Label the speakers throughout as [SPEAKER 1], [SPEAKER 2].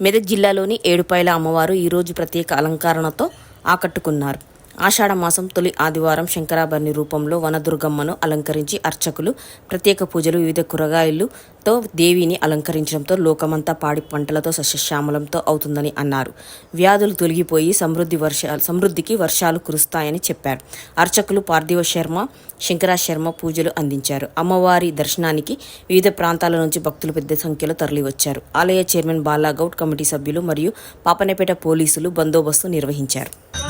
[SPEAKER 1] మెదక్ జిల్లాలోని ఏడుపాయల అమ్మవారు ఈరోజు ప్రత్యేక అలంకరణతో ఆకట్టుకున్నారు. ఆషాఢ మాసం తొలి ఆదివారం శంకరాభరణి రూపంలో వనదుర్గమ్మను అలంకరించి అర్చకులు ప్రత్యేక పూజలు వివిధ కూరగాయలతో దేవిని అలంకరించడంతో లోకమంతా పాడి పంటలతో సస్యశ్యామలంతో అవుతుందని అన్నారు. వ్యాధులు తొలగిపోయి సమృద్ధి వర్షాలు సమృద్ధికి వర్షాలు కురుస్తాయని చెప్పారు. అర్చకులు పార్థివ శర్మ శంకరా శర్మ పూజలు అందించారు. అమ్మవారి దర్శనానికి వివిధ ప్రాంతాల నుంచి భక్తులు పెద్ద సంఖ్యలో తరలివచ్చారు. ఆలయ చైర్మన్ బాలాగౌడ్ కమిటీ సభ్యులు మరియు పాపనపేట పోలీసులు బందోబస్తు నిర్వహించారు.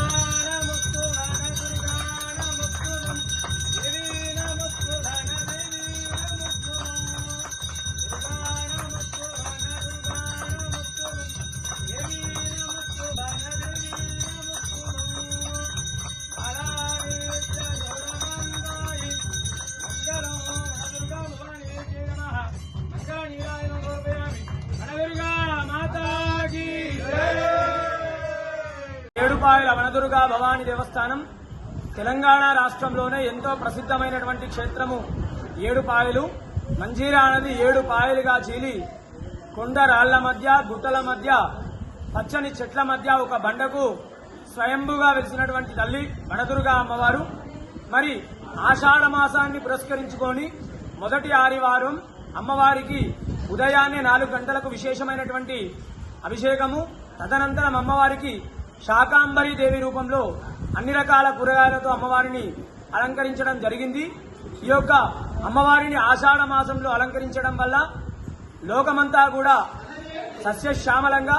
[SPEAKER 2] రూపాయల వనదుర్గా భవానీ దేవస్థానం తెలంగాణ రాష్ట్రంలోనే ఎంతో ప్రసిద్ధమైనటువంటి క్షేత్రము. ఏడుపాయలు మంజీరా నది ఏడు పాయలుగా చీలి కొండ రాళ్ళ మధ్య గుట్టల మధ్య పచ్చని చెట్ల మధ్య ఒక బండకు స్వయంభుగా వెలిసినటువంటి తల్లి వనదుర్గా అమ్మవారు. మరి ఆషాఢ మాసాన్ని పురస్కరించుకొని మొదటి ఆదివారం అమ్మవారికి ఉదయాన్నే నాలుగు గంటలకు విశేషమైనటువంటి అభిషేకము తదనంతరం అమ్మవారికి శాకాంబరి దేవి రూపంలో అన్ని రకాల కూరగాయలతో అమ్మవారిని అలంకరించడం జరిగింది. ఈ యొక్క అమ్మవారిని ఆషాఢ మాసంలో అలంకరించడం వల్ల లోకమంతా కూడా సస్యశ్యామలంగా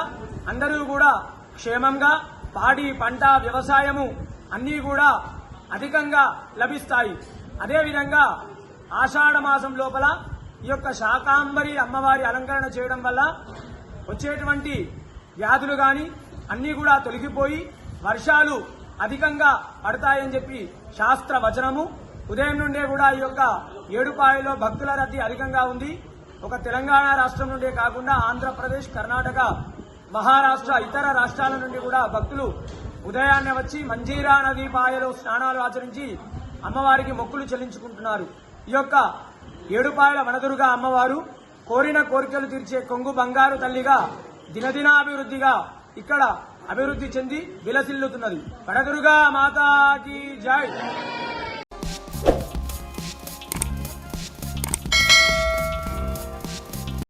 [SPEAKER 2] అందరూ కూడా క్షేమంగా పాడి పంట వ్యవసాయము అన్నీ కూడా అధికంగా లభిస్తాయి. అదేవిధంగా ఆషాఢ మాసం లోపల ఈ యొక్క శాకాంబరి అమ్మవారి అలంకరణ చేయడం వల్ల వచ్చేటువంటి వ్యాధులు కానీ అన్నీ కూడా తొలగిపోయి వర్షాలు అధికంగా పడతాయని చెప్పి శాస్త్ర వచనము. ఉదయం నుండే కూడా ఈ యొక్క ఏడుపాయలో భక్తుల రద్దీ అధికంగా ఉంది. ఒక తెలంగాణ రాష్ట్రం నుండే కాకుండా ఆంధ్రప్రదేశ్ కర్ణాటక మహారాష్ట్ర ఇతర రాష్ట్రాల నుండి కూడా భక్తులు ఉదయాన్నే వచ్చి మంజీరా నదీ పాయలో స్నానాలు ఆచరించి అమ్మవారికి మొక్కులు చెల్లించుకుంటున్నారు. ఈ యొక్క ఏడుపాయల వనదురుగా అమ్మవారు కోరిన కోరికలు తీర్చే కొంగు బంగారు తల్లిగా దినదినాభివృద్ధిగా ఇక్కడ అభివృద్ధి చెంది విలసిల్లుతున్నది. వనదురుగా మాతాకి జాయ్